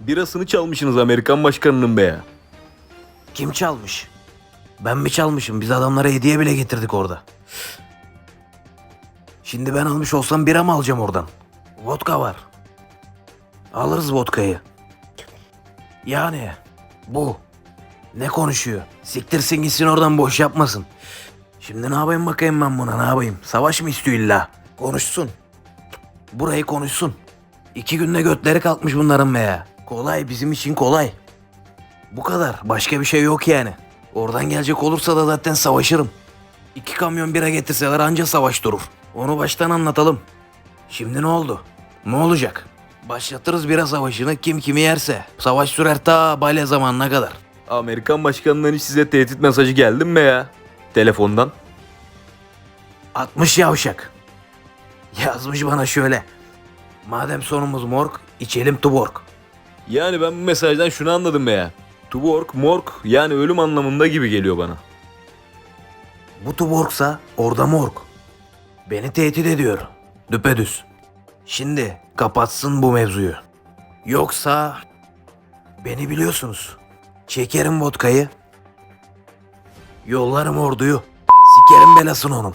Birasını çalmışsınız Amerikan başkanının be ya. Kim çalmış? Ben mi çalmışım? Biz adamlara hediye bile getirdik orada. Şimdi ben almış olsam bira mı alacağım oradan? Vodka var. Alırız vodkayı. Yani bu. Ne konuşuyor? Siktirsin gitsin oradan boş yapmasın. Şimdi ne yapayım bakayım ben buna ne yapayım? Savaş mı istiyor illa? Konuşsun. Burayı konuşsun. İki günde götleri kalkmış bunların be ya. Kolay bizim için kolay. Bu kadar. Başka bir şey yok yani. Oradan gelecek olursa da zaten savaşırım. İki kamyon bira getirseler anca savaş durur. Onu baştan anlatalım. Şimdi ne oldu? Ne olacak? Başlatırız bira savaşını kim kimi yerse. Savaş sürer ta balya zamanına kadar. Amerikan başkanından hiç size tehdit mesajı geldi mi ya? Telefondan. 60 yavşak. Yazmış bana şöyle. Madem sonumuz morg, içelim tuborg. Yani ben bu mesajdan şunu anladım be ya. To work, morg yani ölüm anlamında gibi geliyor bana. Bu tuborgsa orada morg. Beni tehdit ediyor. Düpedüz. Şimdi kapatsın bu mevzuyu. Yoksa beni biliyorsunuz. Çekerim vodkayı. Yollarım orduyu. Sikerim belasını onun.